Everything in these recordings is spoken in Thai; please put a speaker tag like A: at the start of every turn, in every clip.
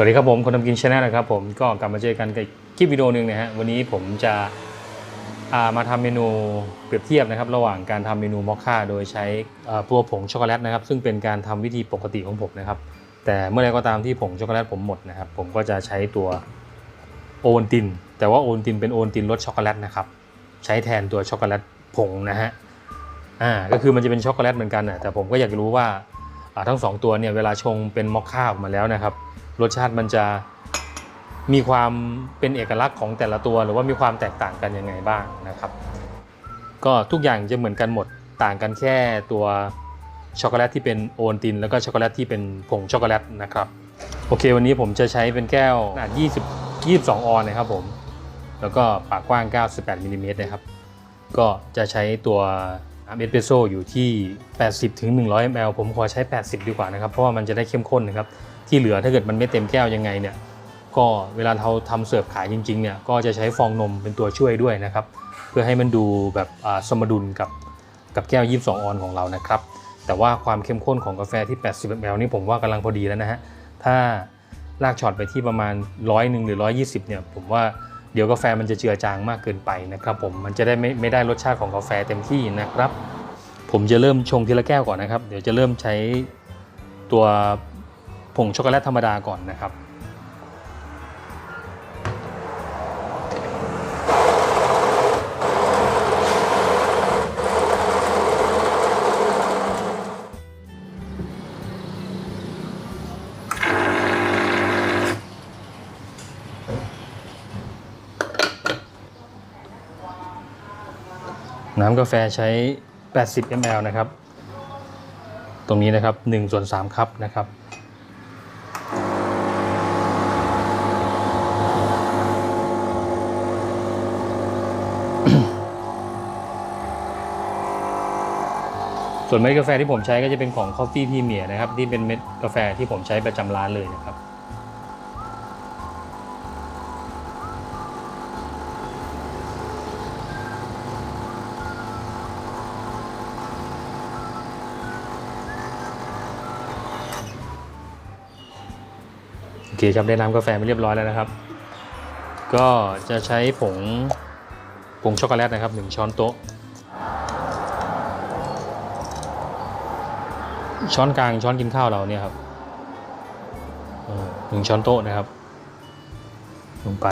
A: วัสดีครับผมคนทำกินชาแนลนะครับผมก็กลับมาเจอกันกับคลิปวิดีโอหนึ่งนะฮะวันนี้ผมจะามาทำเมนูเปรียบเทียบนะครับ ระหว่างการทำเมนูมอคค่าโดยใช้ตัวผงช็อกโกแลตนะครับ ซึ่งเป็นการทำวิธีปกติของผมนะครับ แต่เมื่อไรก็ตามที่ผงช็อกโกแลตผมหมดนะครับ ผมก็จะใช้ตัวโอวัลติน แต่ว่าโอวัลตินเป็นโอวัลตินรสช็อกโกแลตนะครับ ใช้แทนตัวช็อกโกแลตผงนะฮะอ่าก็คือมันจะเป็นช็อกโกแลตเหมือนกันนะแต่ผมก็อยากรู้ว่าอ่าทั้งสองตัวเนี่ยเวลาชงเป็นมอคค่าออกมาแล้วนะครับ รสชาติมันจะมีความเป็นเอกลักษณ์ของแต่ละตัว หรือว่ามีความแตกต่างกันยังไงบ้างนะครับ ก็ทุกอย่างจะเหมือนกันหมดต่างกันแค่ตัวช็อกโกแลตที่เป็นโอวัลติน แล้วก็ช็อกโกแลตที่เป็นผงช็อกโกแลตนะครับโอเค วันนี้ผมจะใช้เป็นแก้วขนาด20 22 ออนนะครับผม แล้วก็ปากกว้าง 98มิลลิเมตรนะครับ ก็จะใช้ตัวน้ำเอสเปรสโซ่อยู่ที่ 80ถึง100 ml ผมขอใช้ 80 ดีกว่านะครับ เพราะว่ามันจะได้เข้มข้นนะครับ ที่เหลือถ้าเกิดมันไม่เต็มแก้วยังไงเนี่ยก็เวลาเราทำเสิร์ฟขายจริงๆเนี่ยก็จะใช้ฟองนมเป็นตัวช่วยด้วยนะครับ เพื่อให้มันดูแบบสมดุลกับกับแก้ว 22 ออนของเรานะครับ แต่ว่าความเข้มข้นของกาแฟที่ 80 ml นี่ผมว่ากำลังพอดีแล้วนะฮะถ้าลากช็อตไปที่ประมาณร้อยหนึ่งหรือ 120 เนี่ยผมว่าเดี๋ยวกาแฟมันจะเจือจางมากเกินไปนะครับผมมันจะได้ไม่ไม่ได้รสชาติของกาแฟเต็มที่นะครับ ผมจะเริ่มชงทีละแก้วก่อนนะครับ เดี๋ยวจะเริ่มใช้ตัว ผงช็อกโกแลตธรรมดาก่อนนะครับ น้ำกาแฟใช้ 80 ml นะครับ ตรงนี้นะครับ1ส่วน3คัพนะครับ ส่วนเม็ดกาแฟที่ผมใช้ก็จะเป็นของ Coffee Premier นะครับที่เป็นเม็ดกาแฟที่ผมใช้ประจำร้านเลยนะครับโอเคครับได้น้ำกาแฟมาเรียบร้อยแล้วนะครับ ก็จะใช้ผงผงช็อกโกแลตนะครับ 1 ช้อนโต๊ะ ช้อนกลางช้อนกินข้าวเราเนี่ยครับหนึ่งช้อนโต๊ะนะครับ ลงไป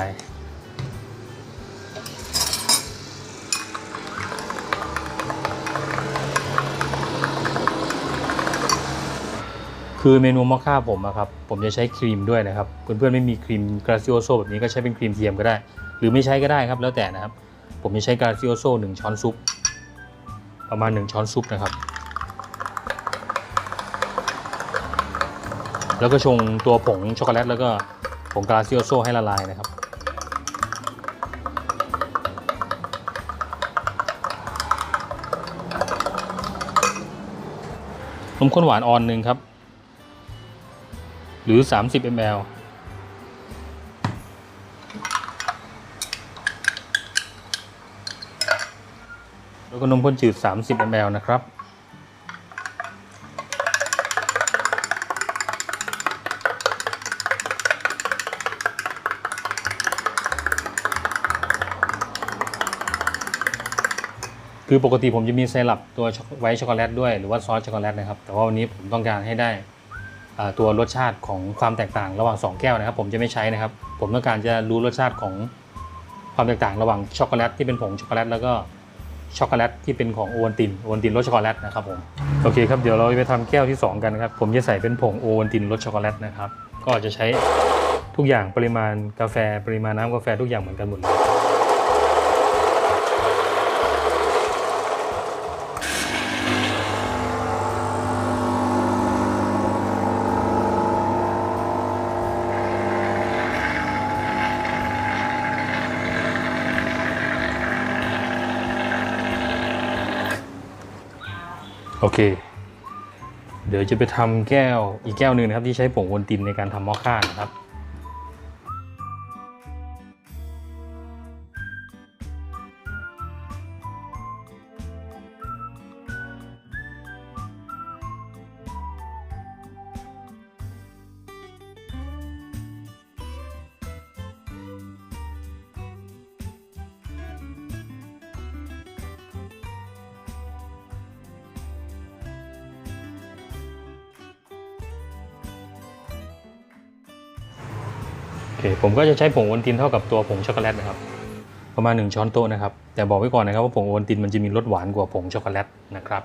A: คือเมนูมอคค่าผมอะครับ ผมจะใช้ครีมด้วยนะครับ เพื่อนๆไม่มีครีมกราซิโอโซแบบนี้ก็ใช้เป็นครีมเทียมก็ได้ หรือไม่ใช้ก็ได้ครับแล้วแต่นะครับ ผมจะใช้กราซิโอโซหนึ่งช้อนซุป ประมาณ 1 ช้อนซุปนะครับ แล้วก็ชงตัวผงช็อกโกแลตแล้วก็ผงกาซิโอโซให้ละลายนะครับ นมข้นหวานออนหนึ่งครับ หรือ 30 ml แล้วก็นมข้นจืด 30 ml นะครับ คือปกติผมจะมีไซรัปตัวไวท์ช็อกโกแลตด้วยหรือว่าซอสช็อกโกแลตนะครับ แต่ว่าวันนี้ผมต้องการให้ได้ตัวรสชาติของความแตกต่างระหว่าง 2 แก้วนะครับ ผมจะไม่ใช้นะครับ ผมต้องการจะรู้รสชาติของความแตกต่างระหว่างช็อกโกแลตที่เป็นผงช็อกโกแลตแล้วก็ช็อกโกแลตที่เป็นของโอวัลตินโอวัลตินรสช็อกโกแลตนะครับผมโอเคครับเดี๋ยวเราไปทำแก้วที่ 2 กันนะครับผมจะใส่เป็นผงโอวัลตินรสช็อกโกแลตนะครับก็จะใช้ทุกอย่างปริมาณกาแฟ ปริมาณน้ำกาแฟทุกอย่างเหมือนกันหมดเลย โอเค เดี๋ยวจะไปทำแก้วอีกแก้วหนึ่งนะครับ ที่ใช้ผงวนตินในการทำมอคค่านะครับ อเคผมก็จะใช้ผงโอวัลตินเท่ากับตัวผงช็อกโกแลตนะครับ ประมาณ 1 ช้อนโต๊ะนะครับ แต่บอกไว้ก่อนนะครับว่าผงโอวัลตินมันจะมีรสหวานกว่าผงช็อกโกแลตนะครับ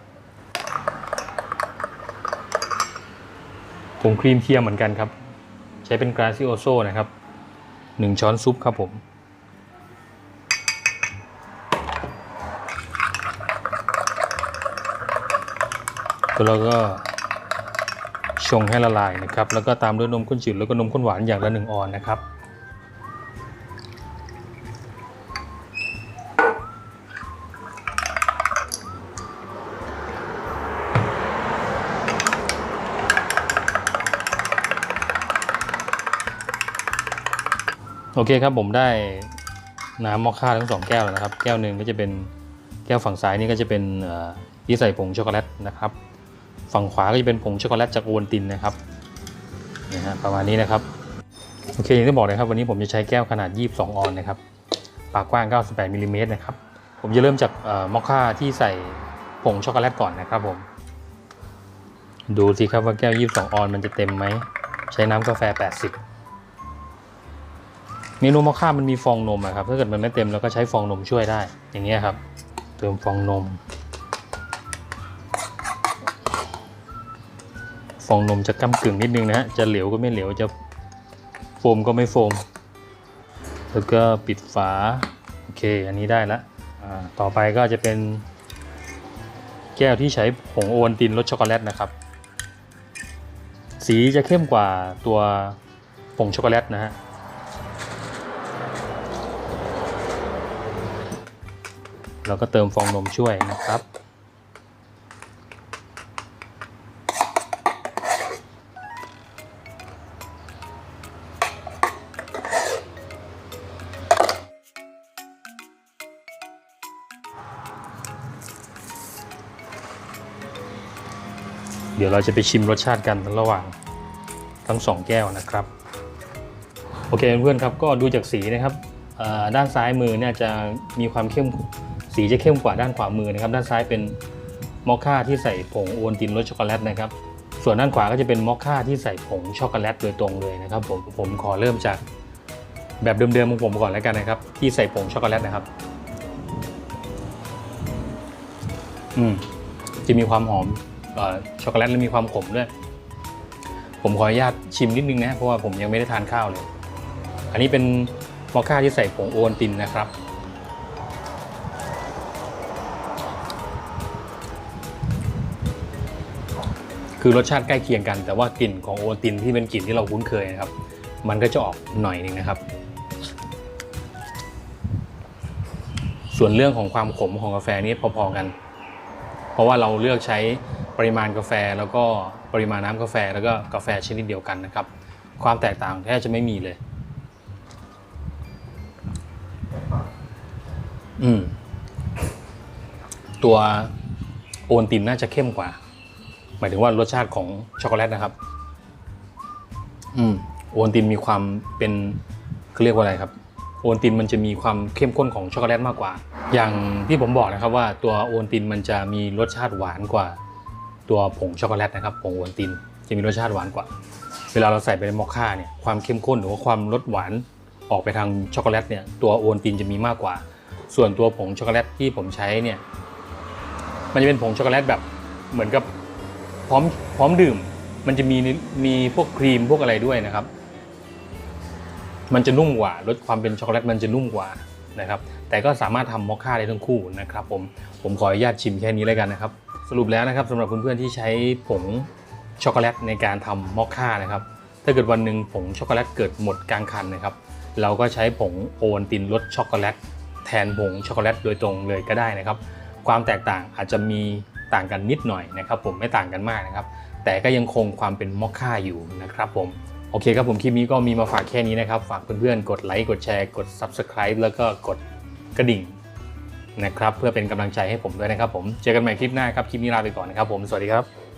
A: ผงครีมเทียมเหมือนกันครับ ใช้เป็นกราซิโอโซนะครับ 1 ช้อนซุปครับผมแล้วก็ ชงให้ละลายนะครับ แล้วก็ตามด้วยนมข้นจืดแล้วก็นมข้นหวานอย่างละหนึ่งออนนะครับ โอเคครับผมได้น้ำมอคค่าทั้งสองแก้วแล้วนะครับ แก้วหนึ่งก็จะเป็นแก้วฝั่งซ้ายนี่ก็จะเป็นที่ใส่ผงช็อกโกแลตนะครับ ฝั่งขวาก็จะเป็นผงช็อกโกแลตจากโอวัลตินนะครับนี่ฮะประมาณนี้นะครับโอเคอย่างที่บอกนะครับวันนี้ผมจะใช้แก้วขนาด 22 ออนนะครับปากกว้าง 98มิลลิเมตรนะครับผมจะเริ่มจากมอคค่าที่ใส่ผงช็อกโกแลตก่อนนะครับผมดูสิครับว่าแก้ว 22 ออนมันจะเต็มไหมใช้น้ำกาแฟ 80 เมนูมอคค่ามันมีฟองนมอะครับถ้าเกิดมันไม่เต็มเราก็ใช้ฟองนมช่วยได้อย่างเงี้ยครับ เติมฟองนม องนมจะก้ากึ่งนิดนึงนะฮะ จะเหลวก็ไม่เหลว จะโฟมก็ไม่โฟม แล้วก็ปิดฝา โอเค อันนี้ได้ละต่อไปก็จะเป็น แก้วที่ใช้ผงโอวัลตินรสช็อกโกแลตนะครับ สีจะเข้มกว่าตัวผงช็อกโกแลตนะฮะเราก็เติมฟองนมช่วยนะครับ ดี๋ยวเราจะไปชิมรสชาติกันระหว่างทั้งสองแก้วนะครับ โอเคเพื่อนๆครับก็ดูจากสีนะครับด้านซ้ายมือเนี่ยจะมีความเข้มสีจะเข้มกว่าด้านขวามือนะครับ ด้านซ้ายเป็นมอคค่าที่ใส่ผงโอวัลตินรสช็อกโกแลตนะครับ ส่วนด้านขวาก็จะเป็นมอคค่าที่ใส่ผงช็อกโกแลตโดยตรงเลยนะครับผมผมขอเริ่มจากแบบเดิมๆของผมก่อนแล้วกันนะครับ ที่ใส่ผงช็อกโกแลตนะครับ อืมจะมีความหอม ช็อกโกแลตและมีความขมด้วย ผมขออนุญาตชิมนิดนึงนะเพราะว่าผมยังไม่ได้ทานข้าวเลย อันนี้เป็นมอคค่าที่ใส่ผงโอวัลตินนะครับคือรสชาติใกล้เคียงกัน แต่ว่ากลิ่นของโอวัลตินที่เป็นกลิ่นที่เราคุ้นเคยนะครับ มันก็จะออกหน่อยนึงนะครับ ส่วนเรื่องของความขมของกาแฟนี้พอๆกัน เพราะว่าเราเลือกใช้ ปริมาณกาแฟแล้วก็ปริมาณน้ำกาแฟแล้วก็กาแฟชนิดเดียวกันนะครับ ความแตกต่างแทบจะไม่มีเลย อืม ตัวโอวัลตินน่าจะเข้มกว่า หมายถึงว่ารสชาติของช็อกโกแลตนะครับ อืม โอวัลตินมีความเป็นเขาเรียกว่าอะไรครับโอวัลตินมันจะมีความเข้มข้นของช็อกโกแลตมากกว่า อย่างที่ผมบอกนะครับว่าตัวโอวัลตินมันจะมีรสชาติหวานกว่า ตัวผงช็อกโกแลตนะครับผงโอวัลตินจะมีรสชาติหวานกว่า เวลาเราใส่ไปในมอคค่าเนี่ยความเข้มข้นหรือว่าความรสหวานออกไปทางช็อกโกแลตเนี่ยตัวโอวัลตินจะมีมากกว่า ส่วนตัวผงช็อกโกแลตที่ผมใช้เนี่ยมันจะเป็นผงช็อกโกแลตแบบเหมือนกับพร้อมพร้อมดื่ม มันจะมีมีพวกครีมพวกอะไรด้วยนะครับ มันจะนุ่มกว่ารสความเป็นช็อกโกแลตมันจะนุ่มกว่านะครับ แต่ก็สามารถทำมอคค่าได้ทั้งคู่นะครับ ผมผมขออนุญาตชิมแค่นี้แล้วกันนะครับ สรุปแล้วนะครับสำหรับเพื่อนๆที่ใช้ผงช็อกโกแลตในการทำมอคค่านะครับถ้าเกิดวันหนึ่งผงช็อกโกแลตเกิดหมดกลางคันนะครับ เราก็ใช้ผงโอวัลตินรสช็อกโกแลตแทนผงช็อกโกแลตโดยตรงเลยก็ได้นะครับ ความแตกต่างอาจจะมีต่างกันนิดหน่อยนะครับ ผมไม่ต่างกันมากนะครับ แต่ก็ยังคงความเป็นมอคค่าอยู่นะครับผมโอเคครับผมคลิปนี้ก็มีมาฝากแค่นี้นะครับ ฝากเพื่อนๆกดไลค์กดแชร์กด Subscribe แล้วก็กดกระดิ่ง นะครับเพื่อเป็นกำลังใจให้ผมด้วยนะครับผมเจอกันใหม่คลิปหน้าครับคลิปนี้ลาไปก่อนนะครับผมสวัสดีครับ